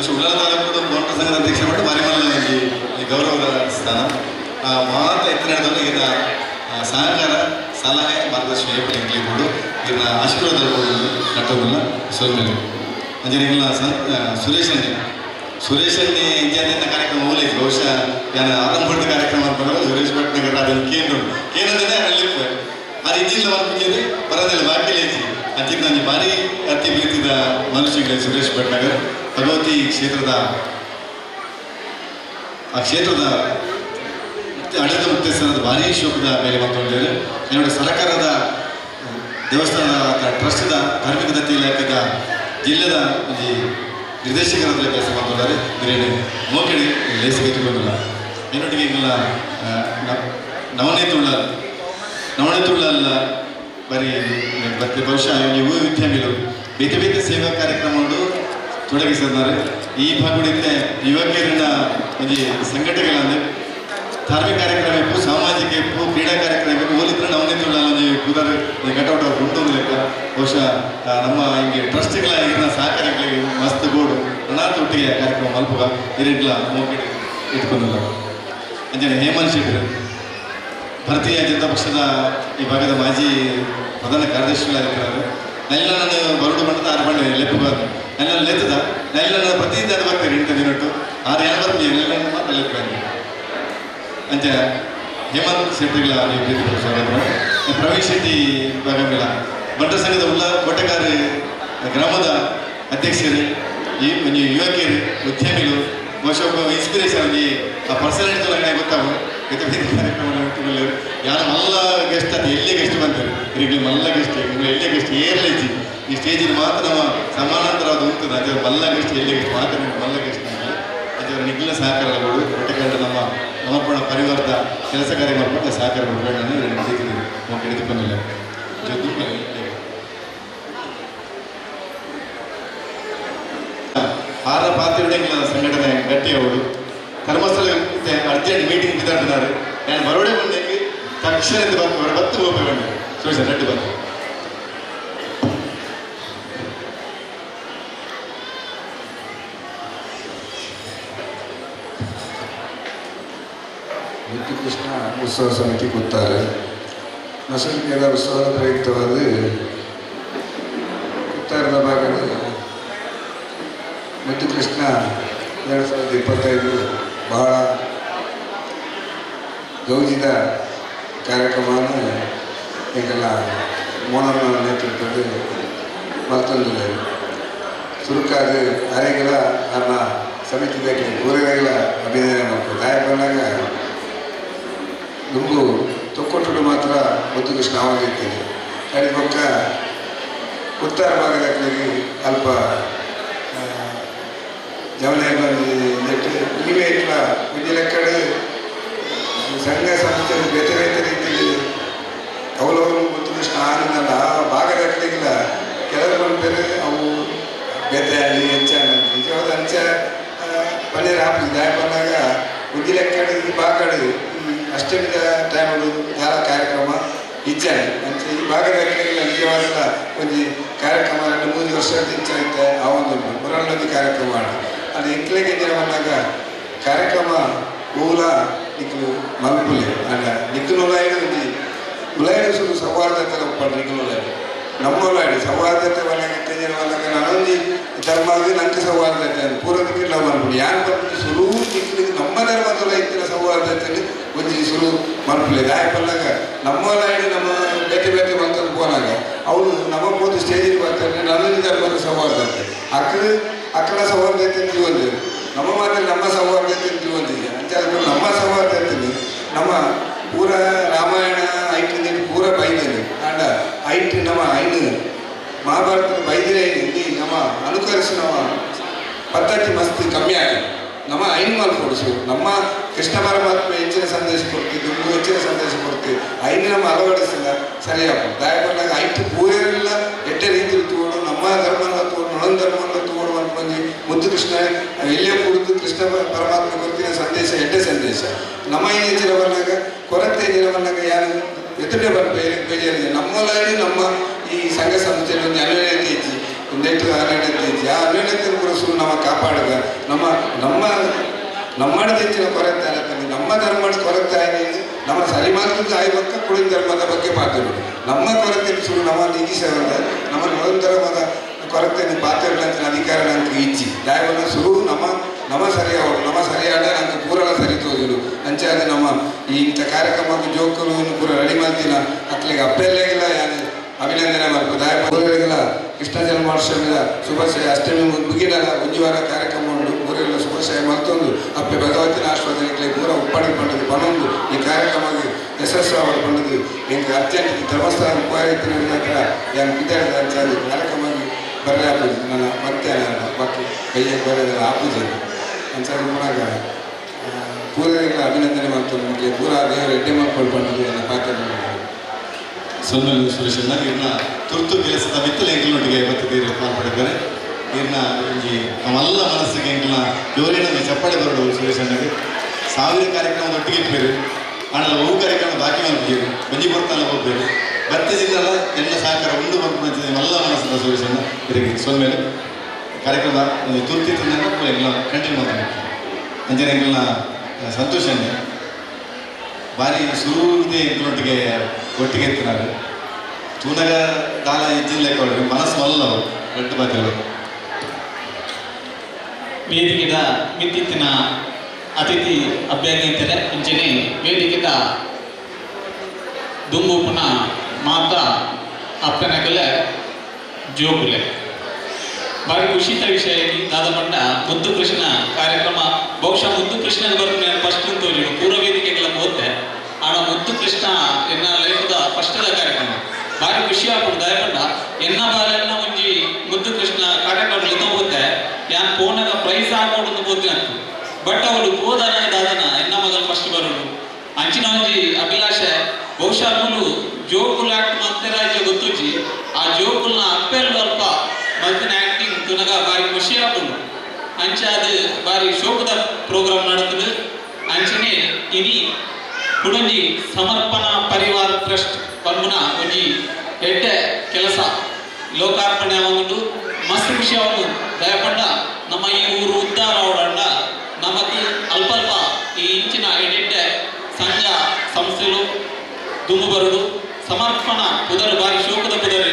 ಮತ್ತು ಉಳ್ಳಾಲ ತಾಲೂಕು ಬೋರ್ಡ್ ಸಂಘದ ಅಧ್ಯಕ್ಷ ಮಾಡಿ ಈ ಗೌರವ ಸ್ಥಾನ. ಮಾತ್ರ ಎತ್ತಿನದಲ್ಲಿ ಇದರ ಸಹಕಾರ, ಸಲಹೆ, ಮಾರ್ಗದರ್ಶನ ಕೊಡು ಇದರ ಆಶೀರ್ವಾದ ನಟವಲ್ಲ ಸೋಮೇಲೆ ಅಂಜನೆ ಇಲ್ಲ ಸುರೇಶ್ ಅಂಜೆ ಸುರೇಶ್ ಅನ್ನಿ ಇಂಜಾನಿನ ಕಾರ್ಯಕ್ರಮ ಹೋಗ್ಲಿ ಬಹುಶಃ ನಾನು ಆರಂಭದ ಕಾರ್ಯಕ್ರಮ ಅಂತ ಸುರೇಶ್ ಭಟ್ ನಗರ ಅದನ್ನು ಕೇಂದ್ರ ಕೇಂದ್ರ ಅಲ್ಲಿ ಅದು ಇದ್ದಿಲ್ಲ ಒಂದು ಬರೋದಿಲ್ಲ ಬಾಕಿಲಿ ಇದ್ದೀವಿ ಅಂಚಿನ ನನಗೆ ಭಾರಿ ಅತಿ ಪ್ರೀತಿದ ಮನುಷ್ಯಗಳೇ ಸುರೇಶ್ ಭಟ್ನಗರ್. ಭಗವತಿ ಕ್ಷೇತ್ರದ, ಆ ಕ್ಷೇತ್ರದ ಅಡಿತ ಮುಖ್ಯಸ್ಥರಾದ ಭಾರಿ ಶೋಕದ ಮೇಲೆ ಮಾತನಾಡಿದ್ದಾರೆ. ನೋಡಿ ಸರ್ಕಾರದ ದೇವಸ್ಥಾನ ಅಥವಾ ಟ್ರಸ್ಟ್ದ ಧಾರ್ಮಿಕ ದತ್ತಿ ಇಲಾಖೆದ ಜಿಲ್ಲೆದ ಒಂದು ನಿರ್ದೇಶಕರಾದ ಕೆಲಸ ಮಾಡ್ತಿದ್ದಾರೆ ಬಿರಿಯಾನಿ ಮೋಕಡಿ ಲೇಸಿಗೆ ಎತ್ತುಕೊಂಡಿಲ್ಲ ಏನೊಟ್ಟಿಗೆ ಈಗೆಲ್ಲ ನವನೀತ ಬರೀ ಮತ್ತೆ ಬಹುಶಃ ಯುವ ಉದ್ಯಮಿಗಳು. ಬೇತೆ ಬೇತೆ ಸೇವಾ ಕಾರ್ಯಕ್ರಮಗಳು ತೊಡಗಿಸಿದ್ದಾರೆ. ಈ ಭಾಗಗಳಿಂದ ಯುವಕರಿಂದ ಒಂದು ಸಂಘಟನೆಗಳಂದ್ರೆ ಧಾರ್ಮಿಕ ಸಾಮಾಜಿಕ ಇಪ್ಪು ಕ್ರೀಡಾ ಕಾರ್ಯಕ್ರಮ ಇಪ್ಪು ಹೋಲಿದ್ರೆ ನೀವು ಕುದರ್ ಕಟೌಟ್ ಉಂಟು ಲೆಕ್ಕ. ಬಹುಶಃ ನಮ್ಮ ಹಿಂಗೆ ಟ್ರಸ್ಟ್ಗಳ ಇನ್ನ ಸಹಕಾರಿಗಳಿಗೆ ಮಸ್ತ್ ಗೋಡು. ಒಟ್ಟಿಗೆ ಕಾರ್ಯಕ್ರಮ ಮಲ್ಪುಗ ಇರಿಟ್ಲ ಮೋಕಿಡಿ ಇಟ್ಕೊಂಡಿಲ್ಲ ಅಂಜನೆ, ಹೇಮಂತ್ ಶೆಟ್ಟಿ ಭಾರತೀಯ ಜನತಾ ಪಕ್ಷದ ಈ ಭಾಗದ ಮಾಜಿ ಪ್ರಧಾನ ಕಾರ್ಯದರ್ಶಿಗಳಾಗಿರ್ತಾರೆ. ನೆಲ್ಲ ನಾನು ಬರುಡು ಮಂಡದ ಆರು ಬಂಡೆ ಲೆಪ್ಪಬಾರ್ದು ನೆಲ್ಲ ಲೆತ್ತದ ನೆಲ್ಲ ನನ್ನ ಪ್ರತಿನಿತ್ಯ ಬರ್ತಾರೆ ಎಂಟು ದಿನಟ್ಟು ಆರು ಏನು ಬರ್ತೀವಿ ನೆಲ್ಲ ಮಾತ್ರ ಲೆಪ್ಪಬಾರ್ದು ಅಂತ ಹೇಮಂತ್ ಶೆಟ್ಟಿಗಳ. ಪ್ರವೀಣ್ ಶೆಟ್ಟಿ ಭಾಗಗಳ, ಬಂಡ ಸಂಘದ ಉಲ್ಲ ಕೊಟ್ಟಕಾರಿ ಗ್ರಾಮದ ಅಧ್ಯಕ್ಷರು, ಈ ಯುವಕಿಯರು, ಉದ್ಯಮಿಗಳು, ಬಹುಶಃ ಒಬ್ಬ ಇನ್ಸ್ಪಿರೇಷನ್ ಆ ಪರ್ಸನಾಲಿಟಿ ನನಗೆ ಗೊತ್ತಾಗು. ಬೇರೆ ಬೇರೆ ಕಾರ್ಯಕ್ರಮ ಯಾರು ಮಲ್ಲ ಗೆಸ್ಟ್ ಅದು ಎಲ್ಲೇ ಗೆಸ್ಟ್ ಬಂತಾರೆ? ಇರಲಿ ಮಲ್ಲ ಗೆಸ್ಟ್ ಎಲ್ಲೇ ಗೆಸ್ಟ್ ಏರ್ಲೈತಿ ಈ ಸ್ಟೇಜಿಗೆ ಮಾತ್ರ ನಮ್ಮ ಸಮಾನಾಂತರವಾದ ಉಂಟು. ಅದೇ ಮಲ್ಲ ಗೆಸ್ಟ್ ಎಲ್ಲೇ ಗೆಸ್ಟ್ ಮಾತ್ರ ಮಲ್ಲ ಗೆಸ್ಟ್ ಅದರ ನಿಖಿಲ ಸಹಕಾರಗಳು. ಒಟ್ಟಿಗೆ ನಮ್ಮ ಸಮರ್ಪಣ ಪರಿವರ್ತ ಕೆಲಸ ಕಾರ್ಯ ಮಾಡಿಕೊಂಡು ಸಹಕಾರ ರೀತಿಯಲ್ಲಿ ನಾವು ಹಿಡಿದುಕೊಂಡಿಲ್ಲ ಜೊತೆ ಆರ ಸಂಘಟನೆ ಧರ್ಮಸ್ಥಳ ಅರ್ಜೆಂಟ್ ಮೀಟಿಂಗ್ ಬಿದ್ದಾಡಿದ್ದಾರೆ ನಾನು ಬರೋಡೆ ಬಂದೇಗೆ ತಕ್ಷಣದಿಂದ ಬರ್ತಾರೆ ಬತ್ತು ಹೋಗಿ ಬಂದೆ ಸೋಷ ರೆಡ್ಡಿ ಬಂದು ಮುದ್ದು ಕೃಷ್ಣ ಉತ್ಸವ ಸಮಿತಿ ಗೊತ್ತಾರೆ ನಸಲಿಕೆದ ಉತ್ಸವದ ಪ್ರಯುಕ್ತವಾದ ಉತ್ತರದ ಭಾಗದ ಮುದ್ದು ಕೃಷ್ಣ ಎರಡು ಸಾವಿರದ ಇಪ್ಪತ್ತೈದು ಬಹಳ ಗೌಜಿದ ಕಾರ್ಯಕ್ರಮವನ್ನು ಈಗೆಲ್ಲ ಮೋನನ ನೇತೃತ್ವದಲ್ಲಿ ಮತ್ತೊಂದು ಸುರುಕಾದ ಅರೆಗಳ ನನ್ನ ಸಮಿತಿದಾಗಿ ಊರಿಗೆಲ್ಲ ಅಭಿನಯ ಮತ್ತು ದಾಯ ಬಂದಾಗ ನಮಗೂ ತೊಕ್ಕೊಟ್ಟು ಮಾತ್ರ ಒಂದು ಕೃಷ್ಣ ಆವಾಗಿರ್ತದೆ ಕಡೆ ಪಕ್ಕ ಉತ್ತರ ಭಾಗದಲ್ಲಿ ಅಲ್ಪ ಜವನ ನೀವೇ ಇಟ್ಲ ಮುಂದಿನ ಕಡೆ ಸಂಘ ಸಂಸ್ಥೆ ಬೇತೆ ಬೇತೆ ರೀತಿಯಲ್ಲಿ ಅವಲವನು ಕೃಷ್ಣ ಆನಂದಲ್ಲ ಆ ಭಾಗದಲ್ಲಿಲ್ಲ ಕೆಲವು ಬಂದರೆ ಅವು ಬೇತೆ ಆಗಲಿ ಹೆಚ್ಚಾಗಲಿ ನಿಜವಾದ ಅಂಚ ಪನ್ನೀರ್ ಹಾಕಿ ದಾಯ ಬಂದಾಗ ಮುಂದಿನ ಕಡೆ ಈ ಬಾಕಡೆ ಅಷ್ಟಮಿದ ಟೈಮ್ ಯಾರ ಕಾರ್ಯಕ್ರಮ? ಇಚ್ಛಾನೆ. ಅಂತ ಈ ಭಾಗದಲ್ಲಿ ನಿಜವಾದ ಒಂದು ಕಾರ್ಯಕ್ರಮ ಎರಡು, ಮೂರು ವರ್ಷದ ಇಚ್ಛೆ ಆ ಒಂದು ಬರಲ್ಲೊಂದು ಕಾರ್ಯಕ್ರಮ ಅದು ಇಂಕ್ಲೆಗೆ ಬಂದಾಗ ಕಾರ್ಯಕ್ರಮ ಊಲ ನಿಕ್ಲು ಮಲ್ಪುಲೆ. ಅಲ್ಲ ನಿಕ್ಲು ಉಲಾಯಿಡು ಒಂದು ಉಲಾಯಿಡು ಸುರು ಸೌಹಾರ್ದತೆ ಒಪ್ಪಂಡು ನಿಕ್ಲು ಉಲಾಯಿಡು ನಮ್ಮ ಉಲಾಯಿಡು ಸೌಹಾರ್ದತೆ ಬಂದಾಗ ಜನ ಬಂದಾಗ ನಾನೊಂದು ಧರ್ಮದ ನಂಗೆ ಸೌಹಾರ್ದತೆ ಅಂತ ಪೂರ್ವದಕ್ಕೆ ನಾವು ಮಾಡ್ಬಿಡಿ ಯಾರು ಬರ್ಬಿಟ್ಟು ಸುರು ನಿಕ್ಲಿಗೆ ನಮ್ಮ ಧರ್ಮದ ಇತ್ತಿನ ಸೌಹಾರ್ದತೆಯಲ್ಲಿ ಒಂದು ಸುರು ಮಲ್ಪುಲೆ. ದಾಯ ಬಂದಾಗ ನಮ್ಮ ಉಲಾಯಿಡು ನಮ್ಮ ಬೇಟೆ ಬೇಟೆ ಬಂತಂದು ಪೋನಾಗ ಅವಳು ನಮ್ಮ ಹೋದ ಸ್ಟೇಜಿಗೆ ಬರ್ತಾರೆ. ನನ್ನೊಂದು ಧರ್ಮದ ಸೌಹಾರ್ದತೆ. ಅಕ್ಕ ಅಕ್ಕನ ಸೌಹಾರ್ದತೆ ಒಂದು ನಮ್ಮ ಮಾತಲ್ಲಿ ನಮ್ಮ ಸೌಹಾರ್ದತೆ ಒಂದಿದೆ ಅಂತ ಅದಕ್ಕೆ ನಮ್ಮ ಸೌಹಾರ್ದತೆ ನಮ್ಮ ಪೂರ ರಾಮಾಯಣ ಐಟಿಂದ ಪೂರ ಬೈದಿರಿ ಅಂಡ ಐಟ್ ನಮ್ಮ ಐನು ಮಹಾಭಾರತ ಬೈದಿರೇ ನಮ್ಮ ಅನುಕರಿಸಿ ನಮ್ಮ ಪದ್ಧತಿ ಮಸ್ತಿ ಕಮ್ಮಿ ಆಗಿದೆ. ನಮ್ಮ ಐನ್ ಮಲ್ಕೊಡಿಸು ನಮ್ಮ ಕೃಷ್ಣ ಪರಮಾತ್ಮ ಹೆಚ್ಚಿನ ಸಂದೇಶ ಕೊಡ್ತೀವಿ ದುಡ್ಡು ಹೆಚ್ಚಿನ ಸಂದೇಶ ಕೊಡ್ತೀವಿ ಐನ್ ನಮ್ಮ ಅಳವಡಿಸಿಲ್ಲ ಸರಿಯಾಗ ದಯಪಟ್ಟಾಗ ಐಟ್ ಪೂರೆಲ್ಲ ಎಟ್ಟೆ ರೀತಿಯಲ್ಲಿ ತಗೊಂಡು ನಮ್ಮ ಧರ್ಮನ ತಗೊಂಡು ನೊಂದು ಧರ್ಮವನ್ನು ತಗೊಂಡು ಅಂತ ಬಂದು ಮುದ್ದು ಕೃಷ್ಣ ಎಲ್ಲೇ ಕುಡಿದು ಕೃಷ್ಣ ಪರಮಾತ್ಮ ಗೊತ್ತಿನ ಸಂದೇಶ ಎಡ್ಡೆ ಸಂದೇಶ ನಮ್ಮ ಈ ಹೆಚ್ಚಿನ ಬಂದಾಗ ಕೊರತೆ ಹೆಚ್ಚಿನ ಬಂದಾಗ ಯಾರು ಎದುರೇ ಬರ ಬೇರೆ ಬೇಜಾರಿದೆ ನಮ್ಮ ಲೈನ್ ನಮ್ಮ ಈ ಸಂಘ ಸಂಸ್ಥೆಯಲ್ಲಿ ಒಂದು ಅನ್ವಯತೆ ಹೆಚ್ಚಿ ಒಂದೆಟ್ಟು ಅನ್ಯೋನ್ಯತೆ ಇತ್ತು ಆ ಅನ್ಯೋನ್ಯತೆ ಕೂಡ ಸುಳ್ಳು ನಮ್ಮ ಕಾಪಾಡುಗ ನಮ್ಮ ನಮ್ಮ ನಮ್ಮಡ ಹೆಚ್ಚಿನ ಕೊರತೆ ಆಗತ್ತೆ ನಮ್ಮ ಧರ್ಮದ ಕೊರತೆ ಆಗಿ ನಮ್ಮ ಸರಿ ಮಾತುದು ಆಯ್ಬಕ್ಕ ಕುಳಿನ ಧರ್ಮದ ಬಗ್ಗೆ ಪಾತ್ರ ನಮ್ಮ ಕೊರತೆ ಸುಳ್ಳು ನಮ್ಮ ನೀಗಿಸವಂತ ನಮ್ಮ ಮೊದಲ ಧರ್ಮದ ಕೊರತೆ ಪಾತ್ರಗಳಂತ ಅಧಿಕಾರ ನನಗೆ ಇಚ್ಛಿ ದಾಯವನ್ನು ಸುರು, ನಮ್ಮ ನಮ್ಮ ಸರಿಯಾವ ನಮ್ಮ ಸರಿಯಾದ ನನಗೆ ಪೂರಲ ಸರಿ ತೋಜುಡು ಅಂಚಾದ ನಮ್ಮ ಈ ಇಂಥ ಕಾರ್ಯಕ್ರಮಕ್ಕೆ ಜೋಕರು ಪೂರ ರೆಡಿ ಮಾಡ್ತೀನ? ಅತ್ಲಿಗೆ ಇಲ್ಲ, ಯಾರು? ಅಭಿನಂದನೆ ಮಾಡ್ಬೋದು ದಾಯಪುರಗಳಿಗೆಲ್ಲ ಕೃಷ್ಣ ಜನ್ಮಾಷ್ಟಮಿದ ಶುಭಾಶಯ. ಅಷ್ಟಮಿ ಮುಗಿನಲ್ಲ ಒಂಜುವಾರ ಕಾರ್ಯಕ್ರಮ ಉಂಟು. ಊರೆಲ್ಲ ಶುಭಾಶಯ ಮತ್ತೊಂದು ಅಪ್ಪೆ ಭಗವತಿನ ಆಶ್ವಾದನೆಗಳಿಗೆ ಪೂರ ಉಪ್ಪಾಡಿ ಪಡೆದು ಪನೊಂದು ಈ ಕಾರ್ಯಕ್ರಮಕ್ಕೆ ಯಶಸ್ಸು ಪಡೆದು ಎಂಗೆ ಅತ್ಯಂತ ಧರ್ಮಸ್ಥಳ ಉಪಾಯುಕ್ತರ ಹತ್ರ ಯಾನ್ ವಿದ್ಯಾರ್ಥಿ ಅಂಚಾದ ಆಪುಜಿ ನನ್ನ ಮತ್ತೆ ಬಾಕಿ ಕೈಯ ಬರೆದ ಆಪುಜಿ ಅಂತ ಮೂರಾಗ ಪೂರೈಗಳ ಅಭಿನಂದನೆ ಮಾಡ್ತಾರೆ ನಮಗೆ ಪೂರ ದೇವರ ಎಡ್ಡೆ ಮಾಡ್ಕೊಂಡು ಅನ್ನೋ ಪಾತ್ರ ಸುರೇಶ್ ಸುರೇಶಣ್ಣ ಇವ್ರನ್ನ ತುರ್ತು ಕೆಲಸದ ಮಿತ್ತಲೆ ಇವತ್ತು ಬತ್ತಿದ್ದೀರಿ ಮಾಲ್ಪಡಿದ್ದಾರೆ ಇವ್ರನ್ನ ಈ ನಮ್ಮೆಲ್ಲ ಮನಸ್ಸಿಗೆ ಎಂಕಲ್ನ ಜೋರಿನ ಚಪ್ಪಾಳೆ ಬರೋಡು ಸುರೇಶಣ್ಣಗೆ ಸಾವಿರ ಕಾರ್ಯಕ್ರಮದೊಟ್ಟಿಗೆ ಇಟ್ಬೇರು ಆಣಲ್ಲ ಬಹು ಕಾರ್ಯಕ್ರಮ ಬಾಕಿ ಮಾಡ್ತೀರಿ. ಬನ್ನಿ ಬರ್ತಾನೆ ಹೋಗ್ಬೇರು ಭತ್ತದಿಂದಲ್ಲ ಎಲ್ಲ ಸಹಕಾರ ಒಂದು ಬರ್ಕೊಂಡು ಎಲ್ಲ ಮನಸ್ಸಿನ ಸುರೇಶಣ್ಣ ಇದಕ್ಕೆ ಸೊನ್ಮೇಲೆ ಕಾರ್ಯಕ್ರಮ ಒಂದು ತುರ್ತಿ ತಿನ್ನ ಎಲ್ಲ ಕಂಟಿನ್ಯೂ ಎಂಕಲ್ನ ಸಂತೋಷ ಭಾರಿ ಸುರುವಿದೆ ಎಂಕಲೊಟ್ಟಿಗೆ ಒಟ್ಟಿಗೆ ಇರ್ತಾರೆ ತೂನಗ ದಾಲ ಲೆಕ್ಕ ಒಳಗೆ ಮನಸ್ಸು ಮಲ್ಲ ಅವರು ಗಟ್ಟು ಬಾತಿಗಳು ವೇದಿಕೆದ ಮಿತ್ತಿತ್ತಿನ ಅತಿಥಿ ಅಭ್ಯರ್ಥಿಂತರೆ ಅಂಜನೆ, ವೇದಿಕೆದ ದುಂಬುಪುನ ಮಾತ ಅಪ್ಪನಗಲೆ ಜೋಗುಲೆ ಬಾರಿ ಖುಷಿತ ವಿಷಯ ದಾದ ಪಂಡ ಮುದ್ದು ಕೃಷ್ಣ ಕಾರ್ಯಕ್ರಮ. ಬಹುಶಃ ಮುದ್ದು ಕೃಷ್ಣ ಬರೋದು ನಾನು ಫಸ್ಟ್ ತೋರಿ ಪೂರ್ವ ವೇದಿಕೆಗಳ ಹೋದೆ ಆಡ ಮುದ್ದು ಕೃಷ್ಣ ಎನ್ನ ಲೈಫದ ಫಸ್ಟದ ಕಾರ್ಯಕ್ರಮ. ಬಾರಿ ಖುಷಿ ಆಗ್ಬಿಡು ದಯಪಂಡ ಎನ್ನ ಬಾಲೆಲ್ಲ ಒಂಜಿ ಮುದ್ದು ಕೃಷ್ಣ ಕಾರ್ಯಕ್ರಮ ಇದ್ದ ಹೋದೆ ಯಾನ್ ಫೋನಾಗ ಪ್ರೈಸ್ ಆಗ್ಬೋದು ಹೋದ್ವಿ ಅಂತ ಬಟ್ ಅವಳು ಹೋದಾನ ದಾದನ ಎನ್ನ ಮಗಲ್ ಫಸ್ಟ್ ಬರೋದು. ಅಂಚಿನ ಒಂಜಿ ಅಭಿಲಾಷೆ ಬಹುಶಃ ಜೋಕುಲ್ ಆಕ್ಟ್ ಮಂತ್ರಾಜ್ಯ ಗೊತ್ತುಜಿ ಆ ಜೋಕುಲ್ನ ಅಪ್ಪೆಲ್ ಅಲ್ಪ ಮತ್ತಿನ ಆಕ್ಟಿಂಗ್ ತುನಗ ಬಾರಿ ಖುಷಿ ಆಗ್ಬೋದು. ಅಂಚೆ ಅದು ಬಾರಿ ಶೋಕದ ಪ್ರೋಗ್ರಾಮ್ ನಡೆದ ಅಂಚನೆ ಇನಿ ಕುಡಂಜಿ ಸಮರ್ಪಣಾ ಪರಿವಾರ ಟ್ರಸ್ಟ್ ಪನ್ಮುನ ಒಂಜಿ ಎಡ್ಡ ಕೆಲಸ. ಲೋಕಾರ್ಪಣೆ ಆಗುಂಡು, ಮಸ್ತ್ ಖುಷಿ ಆಗುಂಡು. ದಯಪಂಡ, ನಮ್ಮ ಈ ಊರು ಉದ್ಧಾರ ಅವಡಂಡ ನಮಗೆ ಅಲ್ಪ ಈ ಇಂಚಿನ ಎಡೆಡ್ಡ ಸಂಘ, ಸಂಸ್ಥೆಗಳು ದುಮ್ಮು ಬರುದು ಸಮರ್ಪಣ ಪುದರ್ ಬಾರಿ ಶೋಕದ ಕುದುರೆ.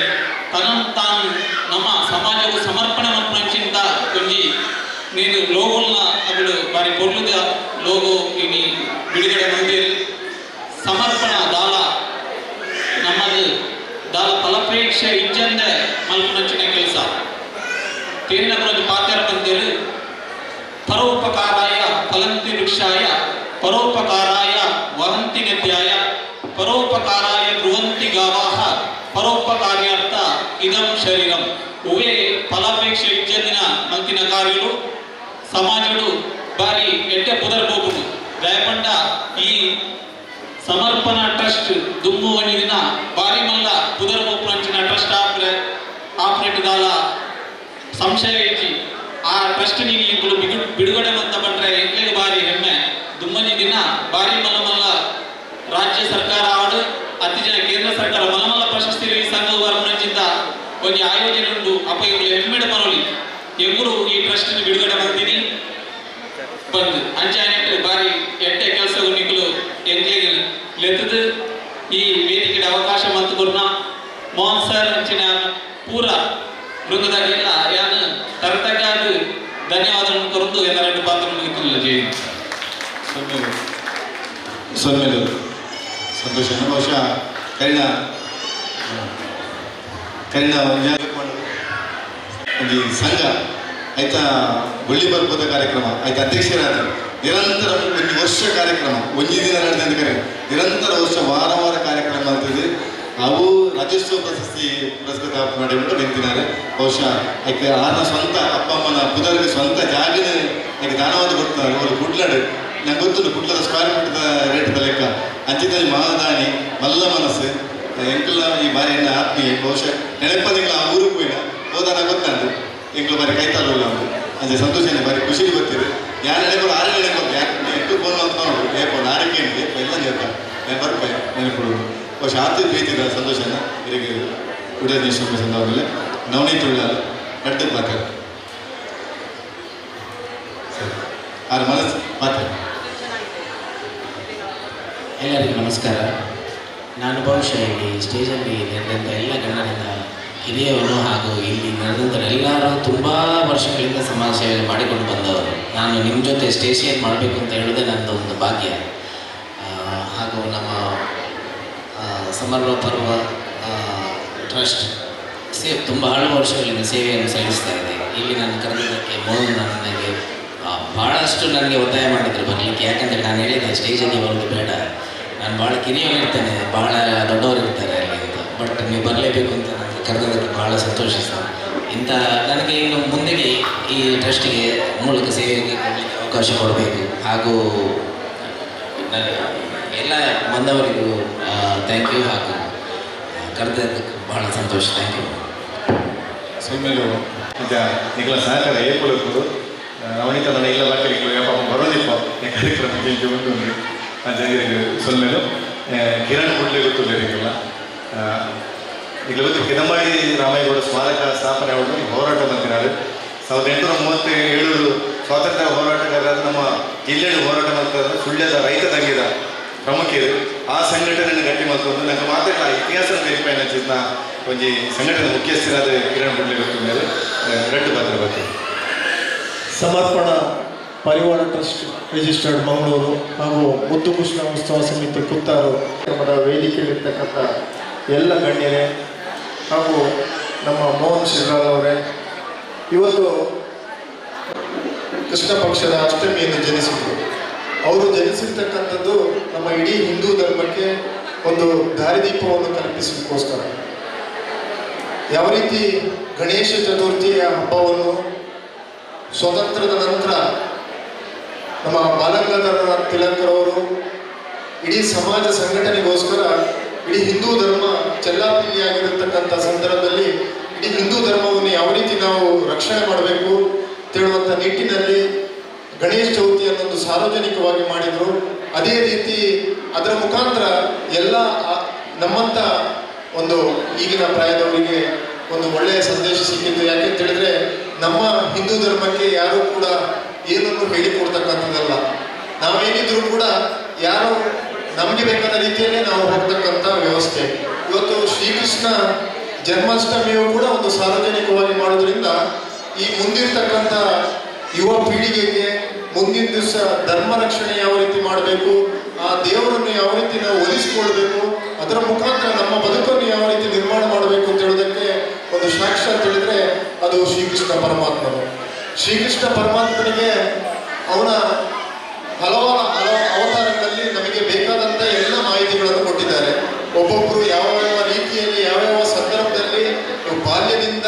ತನ್ನ ತಾನು ನಮ್ಮ ಸಮಾಜವು ಸಮರ್ಪಣೆ ಮನ್ಪಂಚಿಂದ ಕೊಂಜಿ. ನೀನು ಗ್ಲೋಬಲ್ನ ಅವಳು ಬಾರಿ ಪೊರ್ಲುದ ಲೋಗೋ ಇನಿ ಬಿಡುಗಡೆ ಮಂದಿರ್ ಸಮರ್ಪಣ ದಾಲ ನಮ್ಮದು ದಾಲ ಫಲಪ್ರೇಕ್ಷೆ ಇಜ್ಜಂದ ಮಲ್ಪನಂಚಿನ ಕೆಲಸ ತೇರಿನ ಒಂದು ಪಾತ್ರ ಬಂದಿರು ಪರೋಪಕಾರಾಯ ಫಲಂತಿ ವೃಕ್ಷಾಯ ಪರೋಪಕಾರಾಯ ವಹಂತಿ ನದ್ಯಾಯ ಪರೋಪಕಾರಾಯ ಧ್ರುವಂತಿ ಗಾವಾಹ ಪರೋಪಕಾರ್ಯಾರ್ಥ ಇದಂ ಶರೀರಂ ಉವೇ ಫಲಾಪೇಕ್ಷ ಇಜ್ಜಂದಿನ ಮಂತಿನ ಕಾರ್ಯಗಳು ಸಮಾಜಗಳು ಬಾರಿ ಎಡ್ಡೆ ಪುದರ್ಬೋಗುದು ದಯಪಂಡ ಈ ಸಮರ್ಪಣಾ ಟ್ರಸ್ಟ್ ದುಮ್ಮು ದಿನ ಬಾರಿ ಮಲ್ಲ ಪುದರ್ಬೋಪು ಅಂಚಿನ ಟ್ರಸ್ಟ್ ಆಪ್ರೆ ಆಪ್ರೇಟ್ ದಾಲ ಸಂಶಯ ಇಜ್ಜಿ ಆ ಟ್ರಸ್ಟ್ ನೀವು ಇಬ್ಬರು ಬಿಡು ಬಿಡುಗಡೆ ಅಂತ ಬಂದ್ರೆ ಎಂಟ್ಲಿಗೆ ಬಾರಿ ಹೆಮ್ಮೆ ದುಮ್ಮನಿ ದಿನ ಬಾರಿ ಮಲ್ಲ ಮಲ್ಲ ರಾಜ್ಯ ಸರ್ಕಾರ ಆಡು ಅತಿ ಜನ ಕೇಂದ್ರ ಸರ್ಕಾರ ಮಲ್ಲ ಮಲ್ಲ ಪ್ರಶಸ್ತಿ ಈ ಸಂಘ ವರ್ಮನಚಿಂದ ಒಂದು ಆಯೋಜನೆ ಉಂಟು ಅಪ್ಪ ಇವ್ರು ಹೆಮ್ಮೆಡ ಬರೋಲಿ ಟ್ರಸ್ಟ್ ಬಿಡುಗಡೆ ಮಾಡ್ತೀನಿ. ಬಂದು ಅಂಚಾನೆಟ್ಟು ಬಾರಿ ಎಟ್ಟೆ ಕೆಲಸ ನಿಕ್ಕಲು ಎಂಗ್ಲಿಗೆ ಲೆತ್ತದು. ಈ ವೇದಿಕೆಗೆ ಅವಕಾಶ ಮತ್ತು ಕೊರ್ನ ಮೋಹನ್ ಸರ್ ಅಂಚಿನ ಪೂರ ಬೃಂದದಾಗ ಎಲ್ಲ ಯಾನು ತರತಗಾದ ಧನ್ಯವಾದಗಳನ್ನು ಕೊರತು ಎಲ್ಲ ಎರಡು ಪಾತ್ರ ಮುಗಿತಿಲ್ಲ ಜೈ. ಸೊನ್ಮೇಲು ಸಂತೋಷ ಬಹುಶಃ ಕಳೆದ ಒಂದು ಒಂದು ಸಂಘ. ಆಯ್ತಾ? ಒಳ್ಳಿ ಬರ್ಬೋದ ಕಾರ್ಯಕ್ರಮ. ಆಯ್ತಾ? ಅಧ್ಯಕ್ಷರಾದ ನಿರಂತರ ಒಂದು ವರ್ಷ ಕಾರ್ಯಕ್ರಮ. ಒಂದು ದಿನ ನಡೆದಂತ ಕರೆ. ನಿರಂತರ ವರ್ಷ, ವಾರ ವಾರ ಕಾರ್ಯಕ್ರಮ ಮಾಡ್ತಿದ್ದೆ ಅವು ರಾಜ್ಯೋತ್ಸವ ಪ್ರಶಸ್ತಿ ಪುರಸ್ಕೃತ ಮಾಡಿಬಿಟ್ಟು ನಿಂತಿದ್ದಾರೆ. ಬಹುಶಃ ಯಾಕೆ ಆತನ ಸ್ವಂತ ಅಪ್ಪ, ಅಮ್ಮನ, ಪುದರಿಗೆ ಸ್ವಂತ ಜಾಗನೇ ಯಾಕೆ ದಾನವಾದ ಕೊಡ್ತಾರೆ. ಅವರು ಕುಡ್ಲಾಡು, ನಂಗೆ ಗೊತ್ತಿಲ್ಲ ಕುಡ್ಲದ ಸ್ಕ್ವೇರ್ ಫೀಟ್ ರೇಟ್ ಲೆಕ್ಕ. ಅಂಚಿದಲ್ಲಿ ಮಹಾದಾನಿ, ಮಲ್ಲ ಮನಸ್ಸು ಎಂಕಲ್ಲ ಈ ಬಾರಿ ಆತ್ಮೀಯ. ಬಹುಶಃ ನೆನಪದಿಂಗ್ಲ ಆ ಊರಿಗೆ ಹೋಯ್ನ? ಹೋದಾನ ಗೊತ್ತಾಂದು ಎಂಕ್ಲು ಬಾರಿ ಕೈತಾಲಲ್ಲ ನಾವು ಅಂದರೆ ಸಂತೋಷನೇ ಬಾರಿ ಖುಷಿ ಗೊತ್ತಿದೆ ಯಾರು ನೆನಪು ಆರು ನೆನಪು ಯಾಕೆ ಎಂಟು ಫೋನ್ ಅಂತ ನೋಡು. ಏಪ ನಾಡಿಕೆ ಏನಿದೆ ಎಲ್ಲ ಜೇಪ ನಾನು ಬರ್ಪೆ ನೆನಪುಡು. ಶಾಂತಿ ಆತ ಪ್ರೀತಿ ಸಂತೋಷನ ಇದಕ್ಕೆ ಉಡೇ ದೇಶ ಸಂದರ್ಭದಲ್ಲಿ ನವನೀತ್ ಉಳ್ಳಾಲ ಕಟ್ಟಕ್ಕೆ ಮಾತಾಡ. ಆರು ಮನಸ್ಸು ಮಾತಾಡ. ಎಲ್ಲರಿಗೂ ನಮಸ್ಕಾರ. ನಾನು ಬಹುಶಃ ಇಲ್ಲಿ ಸ್ಟೇಜಲ್ಲಿ ನಡೆದಂಥ ಎಲ್ಲ ಗಣ್ಯರಿಂದ ಹಿರಿಯವರು ಹಾಗೂ ಇಲ್ಲಿ ನಡೆದಂಥ ಎಲ್ಲರೂ ತುಂಬ ವರ್ಷಗಳಿಂದ ಸಮಾಜ ಸೇವೆಯನ್ನು ಮಾಡಿಕೊಂಡು ಬಂದವರು. ನಾನು ನಿಮ್ಮ ಜೊತೆ ಶೇರ್ ಮಾಡಬೇಕು ಅಂತ ಹೇಳಿದ್ರೆ ನನ್ನದು ಒಂದು ಭಾಗ್ಯ. ಹಾಗೂ ನಮ್ಮ ಸಮರ್ವ ಪರ್ವ ಟ್ರಸ್ಟ್ ಸೇ, ತುಂಬ ಹಲವು ವರ್ಷಗಳಿಂದ ಸೇವೆಯನ್ನು ಸಲ್ಲಿಸ್ತಾ ಇದೆ. ಇಲ್ಲಿ ನಾನು ಕರೆದಿದ್ದಕ್ಕೆ ಮೋಹನ್ ನನಗೆ ಭಾಳಷ್ಟು ನನಗೆ ಒತ್ತಾಯ ಮಾಡಿದ್ರು ಬರಲಿಕ್ಕೆ. ಯಾಕಂದರೆ ನಾನು ಹೇಳಿದೆ ಸ್ಟೇಜಲ್ಲಿ ಬರೋದು ಬೇಡ. ನಾನು ಭಾಳ ಕಿರಿಯಲ್ಲಿರ್ತೇನೆ ಭಾಳ ದೊಡ್ಡವರು ಇರ್ತಾರೆ ಅಲ್ಲಿ ಅಂತ. ಬಟ್ ನೀವು ಬರಲೇಬೇಕು ಅಂತ ನನಗೆ ಭಾಳ ಸಂತೋಷ ಸರ್. ಇಂಥ ನನಗೆ ಇನ್ನು ಮುಂದೆಗೆ ಈ ಟ್ರಸ್ಟಿಗೆ ಮೂಲಕ ಸೇವೆಗೆ ಕೊಡಲಿಕ್ಕೆ ಅವಕಾಶ ಕೊಡಬೇಕು. ಹಾಗೂ ನನ್ನ ಎಲ್ಲ ಬಂದವರಿಗೂ ಥ್ಯಾಂಕ್ ಯು ಹಾಗೂ ಕರೆದಿದ್ದಕ್ಕೆ ಭಾಳ ಸಂತೋಷ. ಥ್ಯಾಂಕ್ ಯು ಸೊಮ್ಮೆಲು ಈಗ ಸಹಕಾರ ಹೇಳ್ಕೊಳ್ಬೇಕು ನವನೀತ ನನ್ನ ಇಲ್ಲ ಬಾಕಲಿಗಳು ಯಪ್ಪ ಬರೋದಿಪ್ಪ ಕಾರ್ಯಕ್ರಮಕ್ಕೆ ಇಲ್ಲಿ ಒಂದು ಜನರಿಗೆ ಸೊಲ್ಮೆಲು ಕಿರಣ್ ಕುಡ್ಲೆ ಗೊತ್ತಿಲ್ಲ ಈಗ ಬಂದು ಕಿದಂಬಾಡಿ ರಾಮೇಗೌಡ ಸ್ಮಾರಕ ಸ್ಥಾಪನೆ ಆಗಿ ಹೋರಾಟ ಮಾಡ್ತಿದ್ದಾರೆ ಸಾವಿರದ ಎಂಟುನೂರ ಮೂವತ್ತ ಏಳು ಸ್ವಾತಂತ್ರ್ಯ ಹೋರಾಟಗಾರರಾದ ನಮ್ಮ ಜಿಲ್ಲೆಯಲ್ಲಿ ಹೋರಾಟ ಮಾಡ್ತಾರೆ ಸುಳ್ಳ್ಯದ ರೈತ ತಂಗಿದ ಪ್ರಮುಖರು ಆ ಸಂಘಟನೆಯನ್ನು ಗಟ್ಟಿ ಮಾಡ್ಕೊಂಡು ನಂಗೆ ಮಾತ್ರ ಇತಿಹಾಸ ತೆರಿಪಾಯಿನ ಚಿನ್ನ ಒಂದು ಸಂಘಟನೆ ಮುಖ್ಯಸ್ಥರಾದ ಕಿರಣ್ ಕುಡ್ಲೆ ಮೇಲೆ ರಟ್ಟು ಪತ್ರ ಬಗ್ಗೆ. ಸಮರ್ಪಣ ಪರಿವಾರ ಟ್ರಸ್ಟ್ ರಿಜಿಸ್ಟರ್ಡ್ ಮಂಗಳೂರು ಹಾಗೂ ಮುದ್ದುಕೃಷ್ಣ ಉತ್ಸವ ಸಮಿತಿ ಕುತ್ತಾರು. ವೇದಿಕೆಯಲ್ಲಿರ್ತಕ್ಕಂಥ ಎಲ್ಲ ಗಣ್ಯರೇ ಹಾಗೂ ನಮ್ಮ ಮೋಹನ್ ಶ್ರೀರಾಮ್ ಅವರೇ. ಇವತ್ತು ಕೃಷ್ಣ ಪಕ್ಷದ ಅಷ್ಟಮಿಯನ್ನು ಜನಿಸಿದರು. ಅವರು ಜನಿಸಿರ್ತಕ್ಕಂಥದ್ದು ನಮ್ಮ ಇಡೀ ಹಿಂದೂ ಧರ್ಮಕ್ಕೆ ಒಂದು ದಾರಿದೀಪವನ್ನು ಕಲ್ಪಿಸಲಿಕ್ಕೋಸ್ಕರ ಯಾವ ರೀತಿ ಗಣೇಶ ಚತುರ್ಥಿಯ ಹಬ್ಬವನ್ನು ಸ್ವತಂತ್ರದ ನಂತರ ನಮ್ಮ ಬಾಲಗಂಗಾಧರ ತಿಲಕರವರು ಇಡೀ ಸಮಾಜ ಸಂಘಟನೆಗೋಸ್ಕರ ಇಡೀ ಹಿಂದೂ ಧರ್ಮ ಚೆಲ್ಲಾಪಿಲ್ಲಿಯಾಗಿರತಕ್ಕಂಥ ಸಂದರ್ಭದಲ್ಲಿ ಇಡೀ ಹಿಂದೂ ಧರ್ಮವನ್ನು ಯಾವ ರೀತಿ ನಾವು ರಕ್ಷಣೆ ಮಾಡಬೇಕು ತಿಳುವಂಥ ನಿಟ್ಟಿನಲ್ಲಿ ಗಣೇಶ ಚೌತಿ ಅನ್ನೊಂದು ಸಾರ್ವಜನಿಕವಾಗಿ ಮಾಡಿದರು. ಅದೇ ರೀತಿ ಅದರ ಮುಖಾಂತರ ಎಲ್ಲ ನಮ್ಮಂಥ ಒಂದು ಈಗಿನ ಪ್ರಾಯದವರಿಗೆ ಒಂದು ಒಳ್ಳೆಯ ಸಂದೇಶ ಸಿಕ್ಕಿದ್ದು. ಯಾಕೆಂತ ಹೇಳಿದ್ರೆ ನಮ್ಮ ಹಿಂದೂ ಧರ್ಮಕ್ಕೆ ಯಾರು ಕೂಡ ಏನನ್ನು ಹೇಳಿಕೊಡ್ತಕ್ಕಂಥದ್ದಲ್ಲ. ನಾವೇನಿದ್ರು ಕೂಡ ಯಾರು ನಮಗೆ ಬೇಕಾದ ರೀತಿಯಲ್ಲೇ ನಾವು ಹೋಗ್ತಕ್ಕಂಥ ವ್ಯವಸ್ಥೆ. ಇವತ್ತು ಶ್ರೀಕೃಷ್ಣ ಜನ್ಮಾಷ್ಟಮಿಯು ಕೂಡ ಒಂದು ಸಾರ್ವಜನಿಕವಾಗಿ ಮಾಡೋದ್ರಿಂದ ಈ ಮುಂದಿರ್ತಕ್ಕಂಥ ಯುವ ಪೀಳಿಗೆಗೆ ಮುಂದಿನ ದಿವಸ ಧರ್ಮ ರಕ್ಷಣೆ ಯಾವ ರೀತಿ ಮಾಡಬೇಕು, ಆ ದೇವರನ್ನು ಯಾವ ರೀತಿ ನಾವು ಒಲಿಸ್ಕೊಳ್ಬೇಕು ಅದರ ಮುಖಾಂತರ ನಮ್ಮ ಬದುಕನ್ನು ಯಾವ ರೀತಿ ನಿರ್ಮಾಣ ಮಾಡಬೇಕು ಅಂತ ಹೇಳೋದಕ್ಕೆ ಒಂದು ಸಾಕ್ಷಾತ್ ಹೇಳಿದ್ರೆ ಅದು ಶ್ರೀಕೃಷ್ಣ ಪರಮಾತ್ಮನು. ಶ್ರೀಕೃಷ್ಣ ಪರಮಾತ್ಮನಿಗೆ ಅವನ ಹಲವಾರು ಹಲವು ಅವತಾರಗಳಲ್ಲಿ ನಮಗೆ ಬೇಕಾದಂಥ ಎಲ್ಲ ಮಾಹಿತಿಗಳನ್ನು ಕೊಟ್ಟಿದ್ದಾರೆ ಒಬ್ಬೊಬ್ಬರು ಯಾವ ಯಾವ ರೀತಿಯಲ್ಲಿ ಯಾವ್ಯಾವ ಸಂದರ್ಭದಲ್ಲಿ ಬಾಲ್ಯದಿಂದ